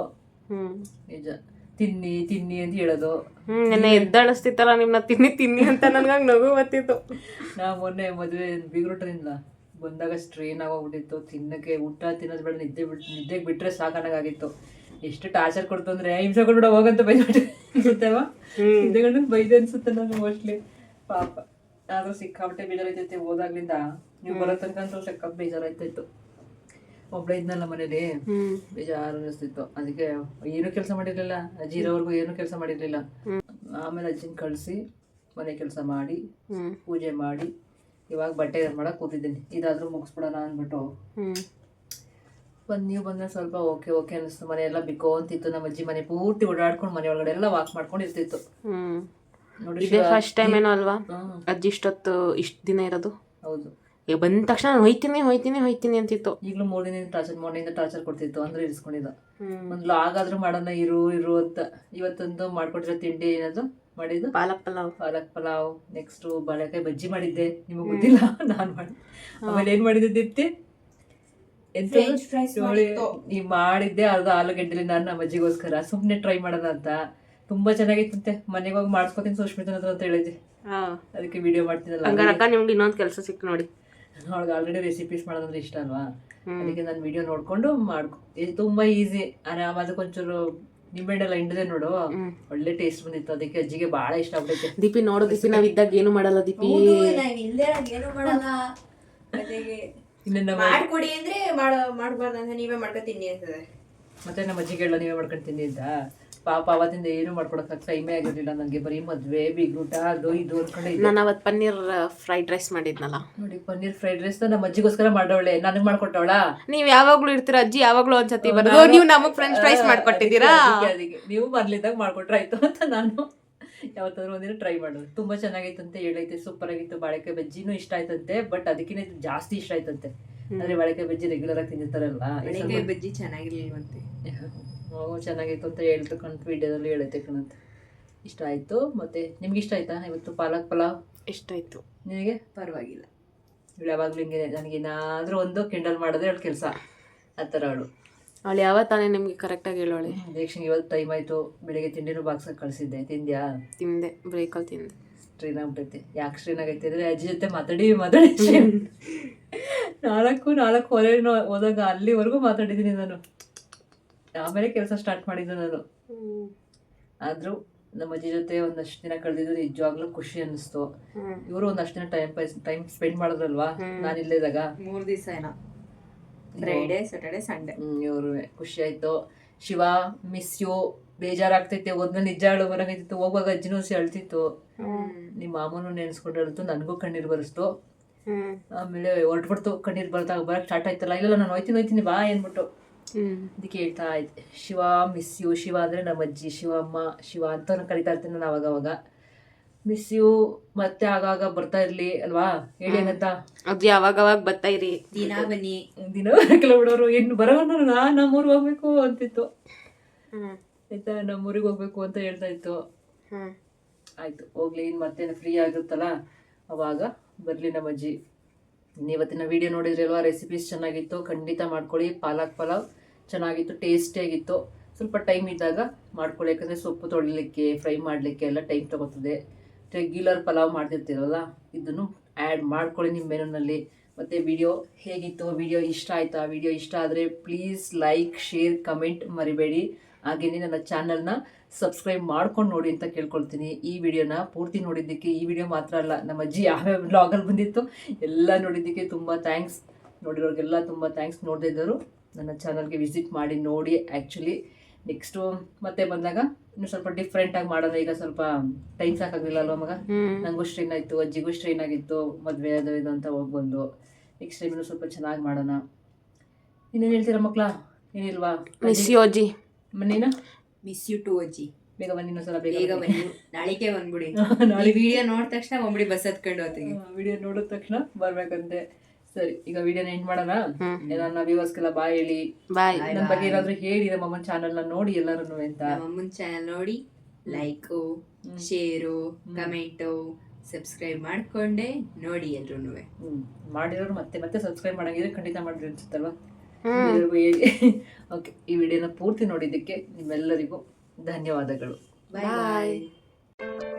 ನಿಜ. ತಿನ್ನಿ ತಿನ್ನಿ ಅಂತ ಹೇಳೋದು. ನೆನ್ನೆ ಎದ್ದಾಳಿಸ್ತಿತ್ತಲ್ಲ ನಿಮ್ನ ತಿನ್ನಿ ತಿನ್ನಿ ಅಂತ ನನ್ಗಂಗ್ ನಗು ಬರ್ತಿತ್ತು ನಾ ಮೊನ್ನೆ ಮದುವೆ ಬಿಗ್ರೂಟ್ರಿಂದ ಬಂದಾಗ ಸ್ಟ್ರೈನ್ ಆಗೋಗ್ಬಿಟ್ಟಿತ್ತು. ತಿನ್ನಕ್ಕೆ ಊಟ ತಿನ್ನೋದು ಬೇಡ ನಿದ್ದೆ ಬಿಟ್ ನಿದ್ದೆಗೆ ಬಿಟ್ರೆ ಸಾಕಾನಾಗಿತ್ತು ಎಷ್ಟು ಟಾರ್ಚರ್ ಕೊಡ್ತು ಅಂದ್ರೆ ಹಿಂಸೆ ಕೊಡ್ಬಿಡ ಹೋಗಂತ ಬೈದ್ಬಿಟ್ಟೆ ನಿದ್ದೆ ಗಂಟು ಬೈದೆ ಅನ್ಸುತ್ತೆ ನಾನು ಮೋಸ್ಟ್ಲಿ ಪಾಪ. ಆದ್ರೂ ಸಿಕ್ಕಾಬಿಟ್ಟೆ ಬೇಜಾರಾಯ್ತೈತೆ. ಹೋದಾಗ್ಲಿಂದ ನೀವು ಬರೋ ತನಕ ಅಂತೂ ಸಕ್ಕ ಬೇಜಾರಾಯ್ತಾಯಿತ್ತು ಒಬ್ಳೆ ಇದ್ನಲ್ಲ ಮನೇಲಿ ಬೇಜಾರು ಅನಿಸ್ತಿತ್ತು ಅದಕ್ಕೆ ಏನು ಕೆಲಸ ಮಾಡಿರ್ಲಿಲ್ಲ. ಅಜ್ಜಿ ಇರೋವರೆಗೂ ಏನು ಕೆಲಸ ಮಾಡಿರ್ಲಿಲ್ಲ. ಆಮೇಲೆ ಅಜ್ಜಿನ ಕಳಿಸಿ ಮನೆ ಕೆಲಸ ಮಾಡಿ ಪೂಜೆ ಮಾಡಿ ಇವಾಗ ಬಟ್ಟೆ ಮಾಡಕ್ ಕೂತಿದ್ದೀನಿ. ಇದಾದ್ರೂ ಮುಗಿಸ್ಬಿಡೋಣ ಅಂದ್ಬಿಟ್ಟು. ಬಂದು ನೀವು ಬಂದ್ರೆ ಸ್ವಲ್ಪ ಓಕೆ ಓಕೆ ಅನಿಸ್ತು ಮನೆ ಎಲ್ಲ ಬಿಕ್ಕೋ ಅಂತಿತ್ತು ನಮ್ಮ ಅಜ್ಜಿ ಮನೆ ಪೂರ್ತಿ ಓಡಾಡ್ಕೊಂಡು ಮನೆ ಒಳಗಡೆ ಎಲ್ಲ ವಾಕ್ ಮಾಡ್ಕೊಂಡು ಇರ್ತಿತ್ತು ನೋಡಿ ಇದೇ ಫಸ್ಟ್ ಟೈಮ್ ಏನೋ ಅಲ್ವಾ. ಅಜ್ಜಿ ಇಷ್ಟೊತ್ತು ಇಷ್ಟು ದಿನ ಇರೋದು? ಹೌದು. ಈಗ ಬಂದ ತಕ್ಷಣ ನಾನು ಹೋಯ್ತೀನಿ ಹೋಯ್ತೀನಿ ಹೋಯ್ತೀನಿ ಅಂತಿತ್ತು ಈಗಲೂ ಮೂರ್ ದಿನದಿಂದ ಟಾರ್ಚರ್ ಮಾರ್ನಿಂದ ಟಾರ್ಚರ್ ಕೊಡ್ತಿತ್ತು ಅಂದ್ರೆ ಇರಿಸ್ಕೊಂಡಿದ್ದ. ಮೊದ್ಲು ಒಂದು ಲಾಗಾದ್ರೂ ಮಾಡೋಣ ಇರು ಇರು ಅಂತ. ಇವತ್ತೊಂದು ಮಾಡ್ಕೊಟ್ಟಿರೋ ತಿಂಡಿ ಏನದು ಮಾಡಿದ್ದು? ಪಾಲಕ್ ಪಲಾವ್. ಪಾಲಕ್ ಪಲಾವ್. ನೆಕ್ಸ್ಟ್ ಬಾಳೆಕಾಯಿ ಬಜ್ಜಿ ಮಾಡಿದ್ದೆ. ನಿಮಗೆ ಗೊತ್ತಿಲ್ಲ ನಾನು ಮಾಡಿ. ಆಮೇಲೆ ಏನ್ ಮಾಡಿದ್ದೆ ದೀಪ್ತಿ? ಎಂತ? ಈ ಮಾಡಿದ್ದೆ ಅರ್ಧ ಆಲೂಗಡ್ಡೆಲಿ ನಾನು ನಮ್ಮ ಅಜ್ಜಿಗೋಸ್ಕರ. ಸುಮ್ಮನೆ ಟ್ರೈ ಮಾಡೋಣ ಅಂತ ತುಂಬಾ ಚೆನ್ನಾಗಿತ್ತಂತೆ. ಮನೆಗೆ ಹೋಗಿ ಮಾಡಿಸ್ಕೊತೀನಿ ಸುಷ್ಮಿತನ ಹತ್ರ ಅಂತ ಹೇಳಿದ್ದೆ. ಹಾ. ಅದಕ್ಕೆ ವಿಡಿಯೋ ಅಕ್ಕ ನಿಮ್ಗೆ ಇನ್ನೊಂದು ಕೆಲಸ ಸಿಕ್ತು ನೋಡಿ. ಅವಳಿಗೆ ಆಲ್ರೆಡಿ ರೆಸಿಪೀಸ್ ಮಾಡೋದಂದ್ರೆ ಇಷ್ಟ ಅಲ್ವಾ? ಅದಕ್ಕೆ ನಾನು ವಿಡಿಯೋ ನೋಡ್ಕೊಂಡು ಮಾಡ್ಕೊ ಇದು ತುಂಬಾ ಈಸಿ ಆರಾಮ ಅದಕ್ಕೊಂಚೂರು ನಿಂಬೆಹಣ್ಣೆಲ್ಲ ಹಿಂಡದೆ ನೋಡು. ಒಳ್ಳೆ ಟೇಸ್ಟ್ ಬಂದಿತ್ತು. ಅದಕ್ಕೆ ಅಜ್ಜಿಗೆ ಬಹಳ ಇಷ್ಟ ಆಗ್ಬಿಡುತ್ತೆ ದೀಪಿ ನೋಡು ದೀಪಿ ನಾವ್ ಇದ್ದಾಗ ಏನು ಮಾಡಲ್ಲ ದೀಪಿ. ಏನು ಮಾಡಲ್ಲ. ಮಾಡ್ಕೊಡಿ ಅಂದ್ರೆ ಮಾಡ ಮಾಡ್ಬಾರ್ದು ಅಂತ ನೀವೇ ಮಾಡ್ಕೊಂಡ್ ತಿನ್ನಿ ಅಂತ ಮತ್ತೆ ನಮ್ಮ ಅಜ್ಜಿಗೆ ನೀವೇ ನೀವೇ ತಿನ್ನಿ ಅಂತ. ಪಾಪ ಅವತ್ತಿಂದ ಏನು ಮಾಡ್ಕೊಡಕ್ ಟೈಮೇ ಆಗಿರ್ಲಿಲ್ಲ. ನನಗೆ ಬರೀ ಮದ್ವೆ ಬೀಗ್ರೂಟ ಅದು ಇದು ಅನ್ಕೊಂಡೆ ಇದ್ದೆ. ನಾನು ಅವತ್ತು ಪನ್ನೀರ್ ಫ್ರೈಡ್ ರೈಸ್ ಮಾಡಿದ್ನಲ್ಲ. ನೋಡಿ ಪನ್ನೀರ್ ಫ್ರೈಡ್ ರೈಸ್ ನಮ್ಮ ಅಜ್ಜಿಗೋಸ್ಕರ ಮಾಡೋಳೆ ನನಗೆ ಮಾಡ್ಕೊಟ್ಟವಳ. ನೀವ್ ಯಾವಾಗ್ಲೂ ಇರ್ತೀರ ಅಜ್ಜಿ ಯಾವಾಗ್ಲೂ ಒಂದ್ಸತಿ ಬರೋದು ನೀವು ನಮಗ್ ಫ್ರೆಂಚ್ ಫ್ರೈಸ್ ಮಾಡ್ಕೊಟ್ಟಿದ್ದೀರಾ? ನೀವು ಬರ್ಲಿದ್ದಾಗ ಮಾಡ್ಕೊಟ್ರಾಯ್ತು ಅಂತ ನಾನು ಯಾವತ್ತಾದ್ರೂ ಒಂದಿನ ಟ್ರೈ ಮಾಡೋದು. ತುಂಬಾ ಚೆನ್ನಾಗೈತಂತೆ ಹೇಳೈತೆ ಸೂಪರ್ ಆಗಿತ್ತು. ಬಾಳೆಕಾಯಿ ಬಜ್ಜಿನೂ ಇಷ್ಟ ಆಯ್ತಂತೆ ಬಟ್ ಅದಕ್ಕಿಂತ ಇದು ಜಾಸ್ತಿ ಇಷ್ಟ ಆಯ್ತಂತೆ. ಅಂದ್ರೆ ಬಾಳೆಕಾಯಿ ಬಜ್ಜಿ ರೆಗ್ಯುಲರ್ ಆಗಿ ತಿಂದಿರ್ತಾರಲ್ವಾ? ಈ ಬಜ್ಜಿ ಚೆನ್ನಾಗಿರ್ಲಿಲ್ವಂತೆ. ಓ ಚೆನ್ನಾಗಿತ್ತು ಅಂತ ಹೇಳ್ತು ವಿಡಿಯೋದಲ್ಲಿ ಹೇಳುತ್ತೆ ಕಣಂತ. ಇಷ್ಟ ಆಯಿತು? ಮತ್ತೆ ನಿಮ್ಗೆ ಇಷ್ಟ ಆಯ್ತಾ ಇವತ್ತು ಪಾಲಕ್ ಪಲಾವ್? ಇಷ್ಟ ಆಯ್ತು. ನಿನಗೆ? ಪರವಾಗಿಲ್ಲ. ಇವಳು ಯಾವಾಗಲೂ ಹಿಂಗೆ ನನಗೇನಾದರೂ ಒಂದು ಕಿಂಡಲ್ ಮಾಡಿದ್ರೆ ಅವಳು ಕೆಲಸ. ಆ ಥರ ಅವಳು. ಅವಳು ಯಾವ ತಾನೇ ನಿಮಗೆ ಕರೆಕ್ಟಾಗಿ ಹೇಳೋಳೆ? ದೀಕ್ಷಿಂಗ್ ಇವತ್ತು ಟೈಮ್ ಆಯ್ತು. ಬೆಳಿಗ್ಗೆ ತಿಂಡಿನೂ ಬಾಕ್ಸ್ ಕಳಿಸಿದ್ದೆ. ತಿಂದ್ಯಾ? ತಿಂದೆ. ಬ್ರೇಕಲ್ಲಿ ತಿಂದೆ. ಸ್ಟ್ರೀನ್ ಆಗ್ಬಿಟ್ಟೈತೆ ಯಾಕೆ ಸ್ಟ್ರೀನ್ ಆಗೈತೆ ಅಂದರೆ ಅಜ್ಜಿ ಜೊತೆ ಮಾತಾಡಿ ಮಾತಾಡಿ. ನಾಲ್ಕು ನಾಲ್ಕು ಹೊರೆ ಹೋದಾಗ ಅಲ್ಲಿವರೆಗೂ ಮಾತಾಡಿದ್ದೀನಿ ನಾನು. ಆಮೇಲೆ ಕೆಲಸ ಸ್ಟಾರ್ಟ್ ಮಾಡಿದ್ದು ನಾನು. ಆದ್ರೂ ನಮ್ಮ ಅಜ್ಜಿ ಜೊತೆ ಒಂದಷ್ಟು ದಿನ ಕಳೆದಿದ್ದು ನಿಜವಾಗ್ಲೂ ಖುಷಿ ಅನ್ನಿಸ್ತು. ಇವರು ಒಂದಷ್ಟು ದಿನ ಟೈಮ್ ಟೈಮ್ ಸ್ಪೆಂಡ್ ಮಾಡಿದ್ರಲ್ವಾ? ನಾನು ಇಲ್ಲದಾಗ ಮೂರು ದಿವಸ ಏನೋ. ಫ್ರೈಡೇ ಸ್ಯಾಟರ್ಡೆ ಸಂಡೇ ಇವರು ಖುಷಿ ಆಯ್ತು. ಶಿವ ಮಿಸ್ ಯು ಬೇಜಾರಾಗ್ತೈತೆ ಒಂದ್ಮೇಲೆ ನಿಜ ಹೇಳು ಬರಂಗೈತಿತ್ತು ಹೋಗುವಾಗ ಅಜ್ಜಿನೂ ಅಳ್ತಿತ್ತು. ನಿಮ್ಮ ಮಾಮೂನು ನೆನೆಸ್ಕೊಂಡು ಅಳ್ತು. ನನಗೂ ಕಣ್ಣೀರು ಬರಿಸ್ತು. ಆಮೇಲೆ ಹೊರಟ್ಬಿಡ್ತು. ಕಣ್ಣೀರು ಬರ್ತಾ ಬರಕ್ಕೆ ಸ್ಟಾರ್ಟ್ ಆಯ್ತಲ್ಲ. ಇಲ್ಲ ನಾನು ಹೋಯ್ತೀನಿ ಹೋಯ್ತೀನಿ ಬಾ ಏನ್ಬಿಟ್ಟು ಹ್ಮ್ ಅದಕ್ಕೆ ಹೇಳ್ತಾ ಇದ್ದೆ. ಶಿವ ಮಿಸ್ ಯು ಶಿವ ಅಂದರೆ ನಮ್ಮ ಅಜ್ಜಿ ಶಿವಮ್ಮ ಶಿವ ಅಂತ ಕರಿತಾ ಇರ್ತೀನಿ ನಾನು ಅವಾಗ ಅವಾಗ ಮಿಸ್ ಯು ಮತ್ತೆ ಆಗಾಗ ಬರ್ತಾ ಇರ್ಲಿ ಅಲ್ವಾ? ಹೇಳಿ ಏನಂತ ಅಜ್ಜಿ ಯಾವಾಗ ಅವಾಗ ಬರ್ತಾ ಇರಿ. ದಿನ ಬನ್ನಿ. ದಿನ ಬರಕ್ಕೆಲ್ಲ ಬಿಡೋರು ಏನು ಬರೋಣ ನಾನು ನಮ್ಮೂರಿಗೆ ಹೋಗ್ಬೇಕು ಅಂತಿತ್ತು. ಹ್ಮ್. ಆಯ್ತಾ? ನಮ್ಮೂರಿಗೆ ಹೋಗ್ಬೇಕು ಅಂತ ಹೇಳ್ತಾ ಇತ್ತು. ಆಯ್ತು ಹೋಗ್ಲಿ ಇನ್ನು ಮತ್ತೆ ಫ್ರೀ ಆಗಿರುತ್ತಲ್ಲ? ಅವಾಗ ಬರಲಿ ನಮ್ಮ ಅಜ್ಜಿ. ಇನ್ನು ಇವತ್ತಿನ ವಿಡಿಯೋ ನೋಡಿದ್ರಿ ಅಲ್ವಾ? ರೆಸಿಪೀಸ್ ಚೆನ್ನಾಗಿತ್ತು. ಖಂಡಿತ ಮಾಡ್ಕೊಳ್ಳಿ. ಪಾಲಕ್ ಪಲಾವ್. ಚೆನ್ನಾಗಿತ್ತು ಟೇಸ್ಟಿಯಾಗಿತ್ತು ಸ್ವಲ್ಪ ಟೈಮ್ ಇದ್ದಾಗ ಮಾಡ್ಕೊಳ್ಳಿ, ಯಾಕಂದರೆ ಸೊಪ್ಪು ತೊಳಿಲಿಕ್ಕೆ ಫ್ರೈ ಮಾಡಲಿಕ್ಕೆ ಎಲ್ಲ ಟೈಮ್ ತಗೋತದೆ. ರೆಗ್ಯುಲರ್ ಪಲಾವ್ ಮಾಡ್ತಿರ್ತೀರಲ್ಲ, ಇದನ್ನು ಆ್ಯಡ್ ಮಾಡ್ಕೊಳ್ಳಿ ನಿಮ್ಮ ಮೆನುನಲ್ಲಿ. ಮತ್ತು ವಿಡಿಯೋ ಹೇಗಿತ್ತು ವಿಡಿಯೋ ಇಷ್ಟ ಆಯಿತಾ ವಿಡಿಯೋ ಇಷ್ಟ ಆದರೆ ಪ್ಲೀಸ್ ಲೈಕ್ ಶೇರ್ ಕಮೆಂಟ್ ಮರಿಬೇಡಿ. ಹಾಗೆಯೇ ನನ್ನ ಚಾನಲ್ನ ಸಬ್ಸ್ಕ್ರೈಬ್ ಮಾಡ್ಕೊಂಡು ನೋಡಿ ಅಂತ ಕೇಳ್ಕೊಳ್ತೀನಿ. ಈ ವಿಡಿಯೋನ ಪೂರ್ತಿ ನೋಡಿದ್ದಕ್ಕೆ, ಈ ವಿಡಿಯೋ ಮಾತ್ರ ಅಲ್ಲ, ನಮ್ಮ ಅಜ್ಜಿ ಯಾವ್ಯಾವ ಬ್ಲಾಗಲ್ಲಿ ಬಂದಿತ್ತು ಎಲ್ಲ ನೋಡಿದ್ದಕ್ಕೆ ತುಂಬ ಥ್ಯಾಂಕ್ಸ್ ನೋಡಿರೋರಿಗೆಲ್ಲ ತುಂಬ ಥ್ಯಾಂಕ್ಸ್ ನೋಡದೇ ಇದ್ದವರು ನನ್ನ ಚಾನಲ್ಗೆ ವಿಸಿಟ್ ಮಾಡಿ ನೋಡಿ ಆ್ಯಕ್ಚುಲಿ ನೆಕ್ಸ್ಟು ಮತ್ತೆ ಬಂದಾಗ ಇನ್ನು ಸ್ವಲ್ಪ ಡಿಫ್ರೆಂಟಾಗಿ ಮಾಡೋಣ. ಈಗ ಸ್ವಲ್ಪ ಟೈಮ್ ಸಾಕಾಗಲಿಲ್ಲ ಅಲ್ವಾ ಮಗ ನಂಗೂ ನನಗೂ ಸ್ಟ್ರೈನ್ ಆಯಿತು ಅಜ್ಜಿಗೂ ಸ್ಟ್ರೈನ್ ಆಗಿತ್ತು ಮದುವೆ ಅದು ಇದು ಅಂತ ಹೋಗಿ ಬಂದು ನೆಕ್ಸ್ಟ್ ಟೈಮ್ ಸ್ವಲ್ಪ ಚೆನ್ನಾಗಿ ಮಾಡೋಣ. ಇನ್ನೇನು ಹೇಳ್ತೀರಾ ಮಕ್ಕಳ ಏನಿಲ್ವಾ? ಮಿಸ್ ಯು ಅಜ್ಜಿ. ಮನೇನ? ಮಿಸ್ ಯು ಟು ಅಜ್ಜಿ. ಬೇಗ ಬನ್ನಿ ಇನ್ನೊಂದ್ಸಲ ಬೇಗ ಬೇಗ ಬನ್ನಿ. ನಾಳೆಗೆ ಬಂದ್ಬಿಡಿ. ನಾಳೆ ವಿಡಿಯೋ ನೋಡಿದ ತಕ್ಷಣ ಬಂದ್ಬಿಡಿ ಬಸ್ ಹತ್ಕೊಂಡು ಹೋಗ್ತೀವಿ ವಿಡಿಯೋ ನೋಡಿದ ತಕ್ಷಣ ಬರ್ಬೇಕಂತೆ. ಸರಿ ಈಗ ವಿಡಿಯೋನ ಎಂಡ್ ಮಾಡೋಣ. ನನ್ನ ವ್ಯೂವರ್ಸ್ಗೆಲ್ಲ ಬಾಯ್ ಹೇಳಿ. ಬಾಯ್ ನನ್ನ ಬಗ್ಗೆ ಏನಾದ್ರು ಹೇಳಿ ನಮ್ಮ ಅಮ್ಮನ ನ ನೋಡಿ ಎಲ್ಲರೂ ಅಂತ. ನಮ್ಮಮ್ಮನ ಚಾನಲ್ ನೋಡಿ ಲೈಕು ಶೇರು ಕಮೆಂಟು ಸಬ್ಸ್ಕ್ರೈಬ್ ಮಾಡ್ಕೊಂಡೆ ನೋಡಿ ಎಲ್ರು ಹ್ಮ್. ಮಾಡಿರೋರು ಮತ್ತೆ ಮತ್ತೆ ಸಬ್ಸ್ಕ್ರೈಬ್ ಮಾಡಂಗಿದ್ರೆ ಖಂಡಿತ ಮಾಡಿರಿ ಅನ್ಸುತ್ತಲ್ವಾ? ಹ್ಮ್. ಎಲ್ಲರಿಗೂ ಹೇಳಿ. *laughs* ಓಕೆ ಈ ವಿಡಿಯೋನ ಪೂರ್ತಿ ನೋಡಿದ್ದಕ್ಕೆ ನಿಮ್ಮೆಲ್ಲರಿಗೂ ಧನ್ಯವಾದಗಳು. ಬಾಯ್ ಬಾಯ್